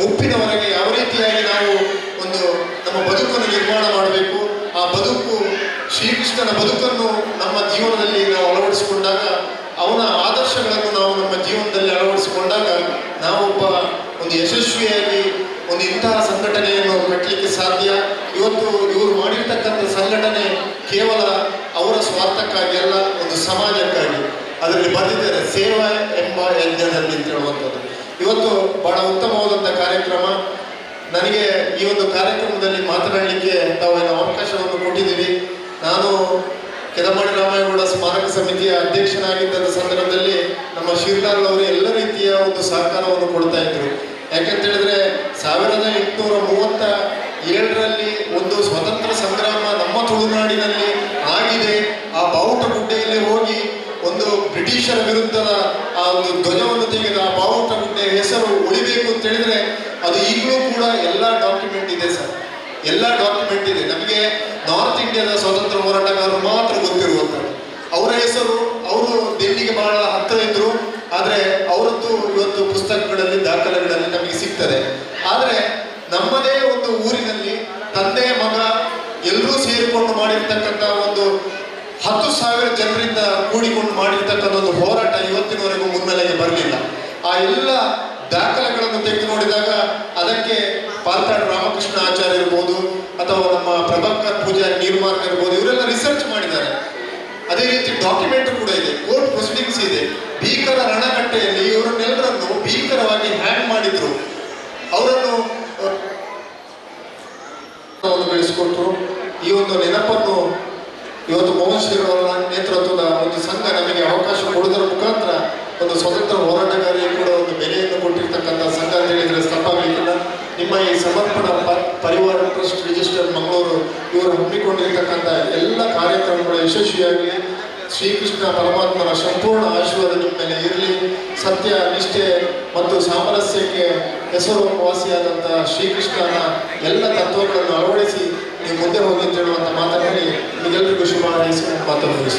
ಮುಪ್ಪಿನವರೆಗೆ ಯಾವ ರೀತಿಯಾಗಿ ನಾವು ಒಂದು ನಮ್ಮ ಬದುಕನ್ನು ನಿರ್ಮಾಣ ಮಾಡಬೇಕು ಆ ಬದುಕು ಶ್ರೀಕೃಷ್ಣನ ಬದುಕನ್ನು ನಮ್ಮ ಜೀವನದಲ್ಲಿ ನಾವು ಅಳವಡಿಸಿಕೊಂಡಾಗ ಅವನ ಆದರ್ಶಗಳನ್ನು ನಾವು ನಮ್ಮ ಜೀವನದಲ್ಲಿ ಅಳವಡಿಸಿಕೊಂಡಾಗ ನಾವೊಬ್ಬ ಒಂದು ಯಶಸ್ವಿಯಾಗಿ ಒಂದು ಇಂತಹ ಸಂಘಟನೆಯನ್ನು ಕಟ್ಟಲಿಕ್ಕೆ ಸಾಧ್ಯ ಇವತ್ತು ಇವರು ಮಾಡಿರ್ತಕ್ಕಂಥ ಸಂಘಟನೆ ಕೇವಲ ಅವರ ಸ್ವಾರ್ಥಕ್ಕಾಗಿ ಅಲ್ಲ ಒಂದು ಸಮಾಜಕ್ಕಾಗಿ ಅದರಲ್ಲಿ ಬರೆದಿದ್ದಾರೆ ಸೇವಾ ಎಂಬ ಯಜ್ಞದಲ್ಲಿ ಅಂತ ಹೇಳುವಂಥದ್ದು ಇವತ್ತು ಬಹಳ ಉತ್ತಮವಾದಂಥ ಕಾರ್ಯಕ್ರಮ ನನಗೆ ಈ ಒಂದು ಕಾರ್ಯಕ್ರಮದಲ್ಲಿ ಮಾತನಾಡಲಿಕ್ಕೆ ತಾವು ಏನು ಅವಕಾಶವನ್ನು ಕೊಟ್ಟಿದ್ದೀರಿ. ನಾನು ಕೆದಮಾಡಿ ರಾಮೇಗೌಡ ಸ್ಮಾರಕ ಸಮಿತಿಯ ಅಧ್ಯಕ್ಷನಾಗಿದ್ದ ಸಂದರ್ಭದಲ್ಲಿ ನಮ್ಮ ಶಿರ್ಲಾಲ್ ಅವರು ಎಲ್ಲ ರೀತಿಯ ಒಂದು ಸಹಕಾರವನ್ನು ಕೊಡ್ತಾ ಇದ್ರು ಯಾಕೆಂತ ಹೇಳಿದ್ರೆ ಸಾವಿರದ ಎಂಟುನೂರ ಮೂವತ್ತ ಏಳರಲ್ಲಿ ಒಂದು ಸ್ವತಂತ್ರ ಸಂಗ್ರಾಮ ನಮ್ಮ ತುಳುನಾಡಿನಲ್ಲಿ ಆಗಿದೆ. ಆ ಬಾವುಟಗುಡ್ಡೆಯಲ್ಲಿ ಹೋಗಿ ಒಂದು ಬ್ರಿಟಿಷರ ವಿರುದ್ಧದ ಆ ಒಂದು ಧ್ವಜವನ್ನು ತೆಗೆದ ಆ ಬಾವುಟಗುಡ್ಡೆ ಹೆಸರು ಉಳಿಬೇಕು ಅಂತ ಹೇಳಿದ್ರೆ ಅದು ಈಗಲೂ ಕೂಡ ಎಲ್ಲ ಸರ್ ಎಲ್ಲ ಡಾಕ್ಯುಮೆಂಟ್ ಇದೆ. ನಮಗೆ ನಾರ್ತ್ ಇಂಡಿಯಾದ ಸ್ವಾತಂತ್ರ್ಯ ಹೋರಾಟಗಾರರು ಮಾತ್ರ ಗೊತ್ತಿರುವಂತ ಅವರ ಹೆಸರು, ಅವರು ದೆಹಲಿಗೆ ಬಹಳ ಹತ್ತಿರ ಇದ್ರು. ಆದರೆ ಅವರದ್ದು ಇವತ್ತು ಪುಸ್ತಕಗಳಲ್ಲಿ, ದಾಖಲೆಗಳಲ್ಲಿ ನಮಗೆ ಸಿಗ್ತದೆ. ಆದರೆ ನಮ್ಮದೇ ಒಂದು ಊರಿನಲ್ಲಿ ತಂದೆ, ಮಗ ಎಲ್ಲರೂ ಸೇರಿಕೊಂಡು ಮಾಡಿರ್ತಕ್ಕಂಥ ಒಂದು ಹತ್ತು ಸಾವಿರ ಜನರಿಂದ ಕೂಡಿಕೊಂಡು ಮಾಡಿರ್ತಕ್ಕಂಥ ಒಂದು ಹೋರಾಟ ಇವತ್ತಿನವರೆಗೂ ಮುನ್ನೆಲೆಗೆ ಬರಲಿಲ್ಲ. ಆ ಎಲ್ಲ ದಾಖಲೆಗಳನ್ನು ತೆಗೆದು ನೋಡಿದಾಗ ಅದಕ್ಕೆ ಪಾಲ್ತಾಡ್ ಪೂಜಾರಿ ನೀರ್ಮಾರ್ಗ ಇರ್ಬೋದು, ಇವರೆಲ್ಲ ರಿಸರ್ಚ್ ಮಾಡಿದ್ದಾರೆ. ಅದೇ ರೀತಿ ಡಾಕ್ಯುಮೆಂಟ್ ಕೂಡ ಇದೆ ಕೋರ್ಟ್ ಪ್ರೊಸೀಡಿಂಗ್ಸ್ ಇದೆ. ಭೀಕರ ರಣಕಟ್ಟೆಯಲ್ಲಿ ಇವರನ್ನೆಲ್ಲರನ್ನು ಭೀಕರವಾಗಿ ಹ್ಯಾಂಗ್ ಮಾಡಿದ್ರು. ಅವರನ್ನು ಬೆಳೆಸಿಕೊಟ್ರು. ಈ ಒಂದು ನೆನಪನ್ನು ಇವತ್ತು ಮೋಹನ್ ಶ್ರೀರವರ ನೇತೃತ್ವದ ಒಂದು ಸಂಘ ನಮಗೆ ಅವಕಾಶ ಕೊಡುವುದರ ಮುಖಾಂತರ ಒಂದು ಸ್ವತಂತ್ರ ಹೋರಾಟ ಹಮ್ಮಿಕೊಂಡಿರ್ತಕ್ಕಂಥ ಎಲ್ಲ ಕಾರ್ಯಕ್ರಮಗಳು ಯಶಸ್ವಿಯಾಗಲಿ ಶ್ರೀಕೃಷ್ಣ ಪರಮಾತ್ಮನ ಸಂಪೂರ್ಣ ಆಶೀರ್ವಾದ ಮೇಲೆ ಇರಲಿ. ಸತ್ಯ, ನಿಷ್ಠೆ ಮತ್ತು ಸಾಮರಸ್ಯಕ್ಕೆ ಹೆಸರುವಾಸಿಯಾದಂಥ ಶ್ರೀಕೃಷ್ಣನ ಎಲ್ಲ ತತ್ವಗಳನ್ನು ಅಳವಡಿಸಿ ನೀವು ಮುಂದೆ ಹೋಗಿ ಅಂತ ಹೇಳುವಂಥ ಮಾತನಾಡಿ ನಿಮಗೆಲ್ಲರಿಗೂ ಶುಭ ಹಾರೈಸಿ ಮಾತನ್ನು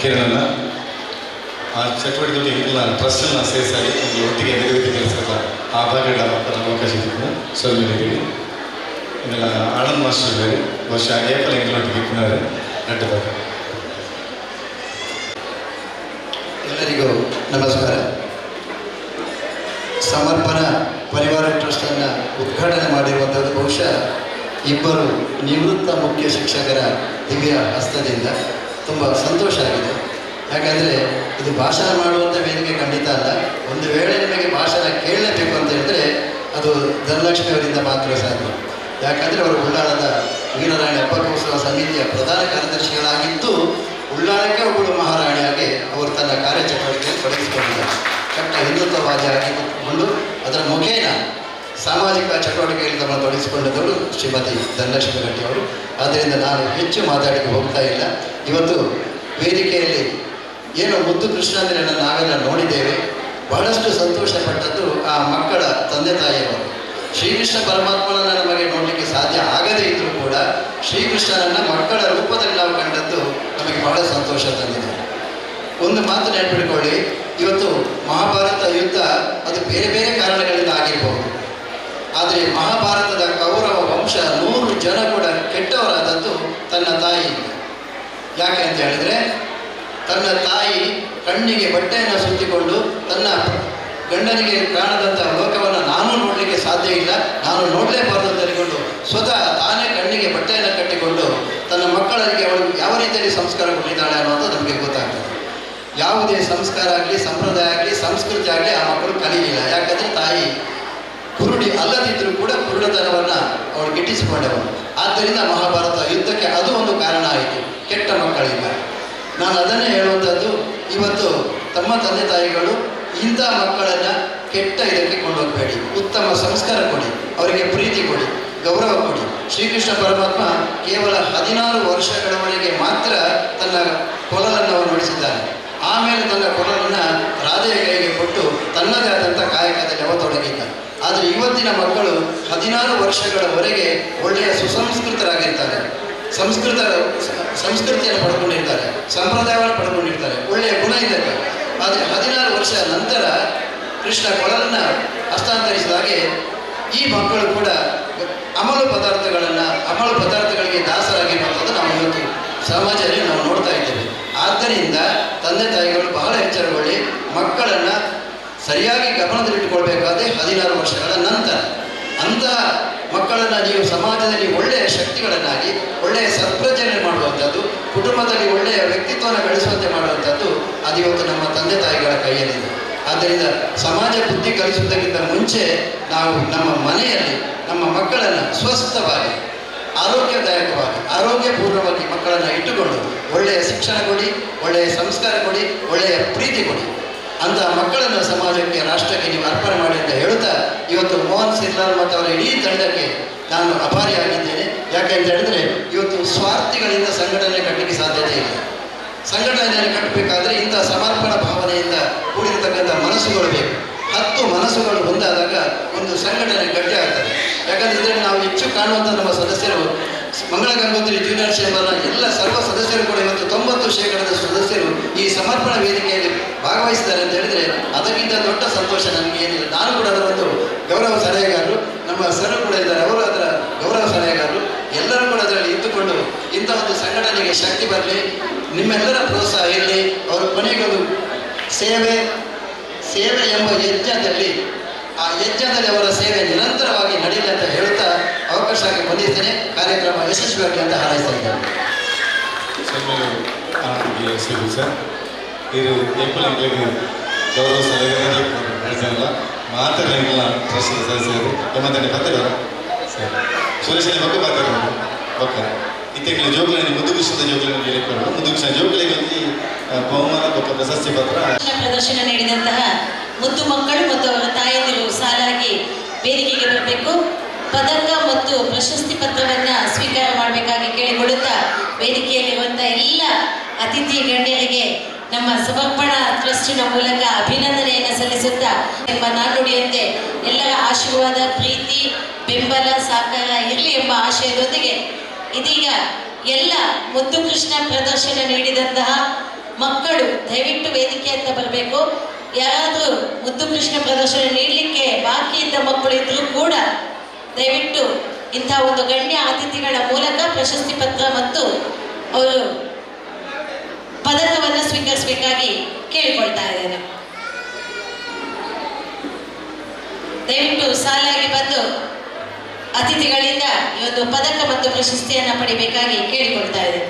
ಕಿರಣನ ಆ ಚಟುವಟಿಕೆ ಎಲ್ಲ ಟ್ರಸ್ಟನ್ನು ನಿಮಗೆ ಒಟ್ಟಿಗೆ ಕೆಲಸ ಆ ಭಾಗಗಳ ಅವಕಾಶ ಸ್ವಲ್ಪ ಸೊಲ್ಮೆಲಿದ್ದೀವಿ ಮಾಸ್ಟರ್ ಬೇರೆ ಬಹುಶಃ ಏಪಲ್ ಎಂಗ್ಲೊಟ್ಟಿಗೆ ಪುನರ್ ನಡ್ಡು ಭಾಗ ಎಲ್ಲರಿಗೂ ನಮಸ್ಕಾರ. ಸಮರ್ಪನ ಪರಿವಾರ ಟ್ರಸ್ಟನ್ನು ಉದ್ಘಾಟನೆ ಮಾಡಿರುವಂಥದ್ದು ಬಹುಶಃ ಇಬ್ಬರು ನಿವೃತ್ತ ಮುಖ್ಯ ಶಿಕ್ಷಕರ ದಿವ್ಯ ಹಸ್ತದಿಂದ ತುಂಬ ಸಂತೋಷ ಆಗಿದೆ. ಯಾಕಂದರೆ ಇದು ಭಾಷಣ ಮಾಡುವಂಥ ವೇದಿಕೆ ಖಂಡಿತ ಅಲ್ಲ. ಒಂದು ವೇಳೆ ನಿಮಗೆ ಭಾಷಣ ಕೇಳಲೇಬೇಕು ಅಂತ ಹೇಳಿದ್ರೆ ಅದು ಧನಲಕ್ಷ್ಮಿ ಅವರಿಂದ ಮಾತ್ರ ಸಾಧ್ಯ. ಯಾಕಂದರೆ ಅವರು ಉಳ್ಳಾಳದ ವೀರನಾರಾಯಣ ಹಬ್ಬಕೋತ್ಸವ ಸಮಿತಿಯ ಪ್ರಧಾನ ಕಾರ್ಯದರ್ಶಿಗಳಾಗಿದ್ದು, ಉಳ್ಳಾಳಕ್ಕೆ ಒಬ್ಬಳು ಮಹಾರಾಣಿಯಾಗಿ ಅವರು ತನ್ನ ಕಾರ್ಯಚಟುವಟಿಕೆಯನ್ನು ತೊಡಗಿಸಿಕೊಂಡಿದ್ದಾರೆ. ಕಟ್ಟ ಹಿಂದುತ್ವವಾದಿ ಆಗಿಕೊಂಡು ಅದರ ಮುಖೇನ ಸಾಮಾಜಿಕ ಚಟುವಟಿಕೆಯಲ್ಲಿ ತಮ್ಮ ತೊಡಗಿಸಿಕೊಂಡವರು ಶ್ರೀಮತಿ ಧನಲಕ್ಷ್ಮಿ ಗಟ್ಟಿಯವರು ಆದ್ದರಿಂದ ನಾನು ಹೆಚ್ಚು ಮಾತಾಡಕ್ಕೆ ಹೋಗ್ತಾ ಇಲ್ಲ. ಇವತ್ತು ವೇದಿಕೆಯಲ್ಲಿ ಏನು ಮುದ್ದು ಕೃಷ್ಣಾಂದಿರನ್ನು ನಾವೆಲ್ಲ ನೋಡಿದ್ದೇವೆ. ಬಹಳಷ್ಟು ಸಂತೋಷಪಟ್ಟದ್ದು ಆ ಮಕ್ಕಳ ತಂದೆ ತಾಯಿಯವರು ಶ್ರೀಕೃಷ್ಣ ಪರಮಾತ್ಮನನ್ನು ನಮಗೆ ನೋಡಲಿಕ್ಕೆ ಸಾಧ್ಯ ಆಗದೇ ಇದ್ದರೂ ಕೂಡ ಶ್ರೀಕೃಷ್ಣನನ್ನ ಮಕ್ಕಳ ರೂಪದಲ್ಲಿ ನಾವು ಕಂಡದ್ದು ನಮಗೆ ಬಹಳ ಸಂತೋಷ ತಂದಿದೆ. ಒಂದು ಮಾತು ನೆನಪಿಟ್ಕೊಳ್ಳಿ. ಇವತ್ತು ಮಹಾಭಾರತ ಯುದ್ಧ ಅದು ಬೇರೆ ಬೇರೆ ಕಾರಣಗಳಿಂದ ಆಗಿರಬಹುದು ಆದರೆ ಮಹಾಭಾರತದ ಕೌರವ ವಂಶ ನೂರು ಜನ ಕೂಡ ಕೆಟ್ಟವರಾದದ್ದು ತನ್ನ ತಾಯಿ. ಯಾಕೆ ಅಂತ ಹೇಳಿದ್ರೆ ತನ್ನ ತಾಯಿ ಕಣ್ಣಿಗೆ ಬಟ್ಟೆಯನ್ನು ಸುತ್ತಿಕೊಂಡು ತನ್ನ ಗಂಡನಿಗೆ ನೋಡಲಿಕ್ಕೆ ಇಲ್ಲ. ನಾನು ನೋಡಲೇಬಾರದು ಅಂತ ಹೇಳಿಕೊಂಡು ಸ್ವತಃ ತಾನೇ ಕಣ್ಣಿಗೆ ಬಟ್ಟೆಯನ್ನು ಕಟ್ಟಿಕೊಂಡು ತನ್ನ ಮಕ್ಕಳಿಗೆ ಅವಳು ಯಾವ ರೀತಿಯಲ್ಲಿ ಸಂಸ್ಕಾರ ಕೊಟ್ಟಿದ್ದಾಳೆ ಅನ್ನೋದು ನಮಗೆ ಗೊತ್ತಾಗ್ತದೆ. ಯಾವುದೇ ಸಂಸ್ಕಾರ ಆಗಲಿ, ಸಂಪ್ರದಾಯ ಆಗಲಿ, ಸಂಸ್ಕೃತಿ ಆಗಲಿ ಆ ಮಕ್ಕಳು ಕಲಿಯಿಲ್ಲ ಯಾಕಂದರೆ ತಾಯಿ ಕುರುಡಿ ಅಲ್ಲದಿದ್ದರೂ ಕೂಡ ಕುರುಡತನವನ್ನು ಅವಳು ಗಿಟ್ಟಿಸಿಕೊಂಡವನು ಆದ್ದರಿಂದ ಮಹಾಭಾರತ ಯುದ್ಧಕ್ಕೆ ಅದು ಒಂದು ಕಾರಣ ಆಯಿತು. ಕೆಟ್ಟ ಮಕ್ಕಳಿಂದ. ನಾನು ಅದನ್ನೇ ಹೇಳುವಂಥದ್ದು. ಇವತ್ತು ತಮ್ಮ ತಂದೆ ತಾಯಿಗಳು ಇಂಥ ಮಕ್ಕಳನ್ನು ಕೆಟ್ಟ ಇದಕ್ಕೆ ಕೊಂಡೋಗಬೇಡಿ. ಉತ್ತಮ ಸಂಸ್ಕಾರ ಕೊಡಿ. ಅವರಿಗೆ ಪ್ರೀತಿ ಕೊಡಿ. ಗೌರವ ಕೊಡಿ. ಶ್ರೀಕೃಷ್ಣ ಪರಮಾತ್ಮ ಕೇವಲ ಹದಿನಾರು ವರ್ಷಗಳವರೆಗೆ ಮಾತ್ರ ತನ್ನ ಕೊಲಲನ್ನು ಅವರು ನಡೆಸಿದ್ದಾನೆ. ಆಮೇಲೆ ತನ್ನ ಕೊಲಲನ್ನು ರಾಧೆಯ ಕೈಗೆ ಕೊಟ್ಟು ತನ್ನದೇ ಆದಂಥ ಕಾಯಕದಲ್ಲಿ ಅವ ತೊಡಗಿದ್ದ ಆದರೆ ಇವತ್ತಿನ ಮಕ್ಕಳು ಹದಿನಾರು ವರ್ಷಗಳವರೆಗೆ ಒಳ್ಳೆಯ ಸುಸಂಸ್ಕೃತರಾಗಿರ್ತಾರೆ. ಸಂಸ್ಕೃತ, ಸಂಸ್ಕೃತಿಯನ್ನು ಪಡ್ಕೊಂಡಿರ್ತಾರೆ. ಸಂಪ್ರದಾಯವನ್ನು ಪಡ್ಕೊಂಡಿರ್ತಾರೆ. ಒಳ್ಳೆಯ ಗುಣ ಇದ್ದಾರೆ ಆದರೆ ಹದಿನಾರು ವರ್ಷ ನಂತರ ಕೃಷ್ಣ ಕೊಳಲನ್ನು ಹಸ್ತಾಂತರಿಸಿದ ಹಾಗೆ ಈ ಮಕ್ಕಳು ಕೂಡ ಅಮಲು ಪದಾರ್ಥಗಳನ್ನು, ಅಮಲು ಪದಾರ್ಥಗಳಿಗೆ ದಾಸರಾಗಿರುವಂಥದ್ದು ನಾವು ಇವತ್ತು ಸಮಾಜದಲ್ಲಿ ನಾವು ನೋಡ್ತಾ ಇದ್ದೇವೆ. ಆದ್ದರಿಂದ ತಂದೆ ತಾಯಿಗಳು ಬಹಳ ಎಚ್ಚರಗೊಳ್ಳಿ, ಮಕ್ಕಳನ್ನು ಸರಿಯಾಗಿ ಗಮನದಲ್ಲಿಟ್ಟುಕೊಳ್ಬೇಕಾದ್ರೆ ಹದಿನಾರು ವರ್ಷಗಳ ನಂತರ. ಅಂತಹ ಮಕ್ಕಳನ್ನು ನೀವು ಸಮಾಜದಲ್ಲಿ ಒಳ್ಳೆಯ ಶಕ್ತಿಗಳನ್ನಾಗಿ, ಒಳ್ಳೆಯ ಸತ್ಪ್ರಜನೆ ಮಾಡುವಂಥದ್ದು, ಕುಟುಂಬದಲ್ಲಿ ಒಳ್ಳೆಯ ವ್ಯಕ್ತಿತ್ವವನ್ನು ಬೆಳೆಸುವಂತೆ ಮಾಡುವಂಥದ್ದು ಅದು ಇವತ್ತು ನಮ್ಮ ತಂದೆ ತಾಯಿಗಳ ಕೈಯಲ್ಲಿದೆ. ಆದ್ದರಿಂದ ಸಮಾಜ ಬುದ್ಧಿ ಕಲಿಸುವುದಕ್ಕಿಂತ ಮುಂಚೆ ನಾವು ನಮ್ಮ ಮನೆಯಲ್ಲಿ ನಮ್ಮ ಮಕ್ಕಳನ್ನು ಸ್ವಸ್ಥವಾಗಿ, ಆರೋಗ್ಯದಾಯಕವಾಗಿ, ಆರೋಗ್ಯಪೂರ್ಣವಾಗಿ ಮಕ್ಕಳನ್ನು ಇಟ್ಟುಕೊಂಡು ಒಳ್ಳೆಯ ಶಿಕ್ಷಣ ಕೊಡಿ, ಒಳ್ಳೆಯ ಸಂಸ್ಕಾರ ಕೊಡಿ, ಒಳ್ಳೆಯ ಪ್ರೀತಿ ಕೊಡಿ. ಅಂತಹ ಮಕ್ಕಳನ್ನು ಸಮಾಜಕ್ಕೆ, ರಾಷ್ಟ್ರಕ್ಕೆ ನೀವು ಅರ್ಪಣೆ ಮಾಡಿ ಅಂತ ಹೇಳುತ್ತಾ, ಇವತ್ತು ಮೋಹನ್ ಸಿರ್ಲಾಲ್ ಮತ್ತು ಅವರ ಇಡೀ ತಂಡಕ್ಕೆ ನಾನು ಅಭಾರಿಯಾಗಿದ್ದೇನೆ. ಯಾಕೆ ಅಂತ ಹೇಳಿದ್ರೆ, ಇವತ್ತು ಸ್ವಾರ್ಥಿಗಳಿಂದ ಸಂಘಟನೆ ಕಟ್ಟಲಿಕ್ಕೆ ಸಾಧ್ಯತೆ ಇಲ್ಲ ಸಂಘಟನೆಯನ್ನು ಕಟ್ಟಬೇಕಾದ್ರೆ ಇಂಥ ಸಮರ್ಪಣ ಭಾವನೆಯಿಂದ ಕೂಡಿರತಕ್ಕಂಥ ಮನಸ್ಸುಗಳು ಬೇಕು. ಹತ್ತು ಮನಸ್ಸುಗಳು ಒಂದಾದಾಗ ಒಂದು ಸಂಘಟನೆ ಗಟ್ಟಿ ಆಗ್ತದೆ. ಯಾಕಂದ್ರೆ ನಾವು ಹೆಚ್ಚು ಕಾಣುವಂಥ ನಮ್ಮ ಸದಸ್ಯರು, ಮಂಗಳ ಗಂಗೋತ್ರಿ ಜೂನಿಯರ್ ಚೇಂಬರ್ನ ಎಲ್ಲ ಸರ್ವ ಸದಸ್ಯರು ಕೂಡ ಇವತ್ತು ತೊಂಬತ್ತು ಶೇಕಡದ ಸದಸ್ಯರು ಈ ಸಮರ್ಪಣಾ ವೇದಿಕೆಯಲ್ಲಿ ಭಾಗವಹಿಸಿದ್ದಾರೆ ಅಂತ ಹೇಳಿದ್ರೆ ಅದಕ್ಕಿಂತ ದೊಡ್ಡ ಸಂತೋಷ ನನಗೆ ಏನಿಲ್ಲ. ನಾನು ಕೂಡ ಅದರ ಒಂದು ಗೌರವ ಸಲಹೆಗಾರರು. ನಮ್ಮ ಸರ್ ಕೂಡ ಇದ್ದಾರೆ. ಅವರು ಅದರ ಗೌರವ ಸಲಹೆಗಾರರು. ಎಲ್ಲರೂ ಕೂಡ ಅದರಲ್ಲಿ ಇದ್ದುಕೊಂಡು ಒಂದು ಸಂಘಟನೆಗೆ ಶಕ್ತಿ ಬರಲಿ, ನಿಮ್ಮೆಲ್ಲರ ಪ್ರೋತ್ಸಾಹ ಇರಲಿ, ಅವರು ಕೊನೆಗಳು ಸೇವೆ ಸೇವೆ ಎಂಬ ಯಜ್ಞದಲ್ಲಿ, ಆ ಯಜ್ಞದಲ್ಲಿ ಅವರ ಸೇವೆ ನಿರಂತರವಾಗಿ ನಡೆಯಲಿ ಅಂತ ಹೇಳುತ್ತಾ ಅವಕಾಶಕ್ಕೆ ಬಂದಿದ್ದೇನೆ ಕಾರ್ಯಕ್ರಮ ಯಶಸ್ವಿಯಾಗಲಿ ಅಂತ ಹಾರೈಸ್ತಾ ಸರ್ ಇದು ಏಪಲ್ ಎಂಗ್ಲಿಗೆ ಗೌರವ ಸಲಹೆ ನಡೆಸಲ್ಲ ಮಾತಾಡಲಿಲ್ಲ ಟ್ರಸ್ಟ್ ಸದಸ್ಯರು ಸರ್. ಸುರೇಶ್ ಬಗ್ಗೆ ಮಾತಾಡೋದು ಬೊಕ್ಕ ಇತ್ತೀಗಿನ ಜೋಗಲನ್ನು ಮುದುಗಿಸಿದ ಜೋಗಲನ್ನು ಹೇಳಿಕೊಂಡು ಮುದುಗಿಸಿದ ಜೋಗಲಿಗಾಗಿ ಬಹುಮಾನ ಮತ್ತು ಪ್ರಶಸ್ತಿ ಪತ್ರ. ಪ್ರದರ್ಶನ ನೀಡಿದಂತಹ ಮುದ್ದು ಮಕ್ಕಳು ಮತ್ತು ಅವರ ತಾಯಂದಿರು ಸಾಲಾಗಿ ವೇದಿಕೆಗೆ ಬರಬೇಕು. ಪದಕ ಮತ್ತು ಪ್ರಶಸ್ತಿ ಪತ್ರವನ್ನ ಸ್ವೀಕಾರ ಮಾಡಬೇಕಾಗಿ ಕೇಳಿಕೊಳ್ಳುತ್ತಾ ವೇದಿಕೆಯಲ್ಲಿರುವಂತಹ ಎಲ್ಲ ಅತಿಥಿ ಗಣ್ಯರಿಗೆ ನಮ್ಮ ಸಮರ್ಪಣ ಟ್ರಸ್ಟಿನ ಮೂಲಕ ಅಭಿನಂದನೆಯನ್ನು ಸಲ್ಲಿಸುತ್ತಾ ಎಂಬ ನಾಡುಡಿಯಂತೆ ಎಲ್ಲರ ಆಶೀರ್ವಾದ, ಪ್ರೀತಿ, ಬೆಂಬಲ, ಸಹಕಾರ ಇರಲಿ ಎಂಬ ಆಶಯದೊಂದಿಗೆ ಇದೀಗ ಎಲ್ಲ ಮುದ್ದು ಕೃಷ್ಣ ಪ್ರದರ್ಶನ ನೀಡಿದಂತಹ ಮಕ್ಕಳು ದಯವಿಟ್ಟು ವೇದಿಕೆ ಅಂತ ಬರಬೇಕು. ಯಾರಾದರೂ ಮುದ್ದು ಕೃಷ್ಣ ಪ್ರದರ್ಶನ ನೀಡಲಿಕ್ಕೆ ಬಾಕಿ ಇದ್ದ ಮಕ್ಕಳು ಇದ್ರೂ ಕೂಡ ದಯವಿಟ್ಟು ಇಂಥ ಒಂದು ಗಣ್ಯ ಅತಿಥಿಗಳ ಮೂಲಕ ಪ್ರಶಸ್ತಿ ಪತ್ರ ಮತ್ತು ಅವರು ಪದಕವನ್ನು ಸ್ವೀಕರಿಸಬೇಕಾಗಿ ಕೇಳಿಕೊಳ್ತಾ ಇದ್ದೇನೆ. ದಯವಿಟ್ಟು ಸಾಲಾಗಿ ಬಂದು ಅತಿಥಿಗಳಿಂದ ಒಂದು ಪದಕ ಮತ್ತು ಪ್ರಶಸ್ತಿಯನ್ನು ಪಡಿಬೇಕಾಗಿ ಕೇಳಿಕೊಳ್ತಾ ಇದ್ದೇನೆ.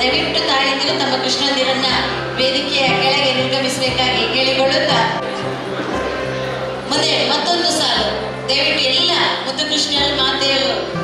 ದಯವಿಟ್ಟು ತಾಯಂದಿರು ತಮ್ಮ ಕೃಷ್ಣಂದಿರನ್ನ ವೇದಿಕೆಯ ಕೆಳಗೆ ನಿರ್ಗಮಿಸಬೇಕಾಗಿ ಕೇಳಿಕೊಳ್ಳುತ್ತಾ. ಮುಂದೆ ಮತ್ತೊಂದು ಸಾಲು. ದಯವಿಟ್ಟು ಎಲ್ಲ ಮುದ್ದು ಕೃಷ್ಣ ಮಾತೆಯರು.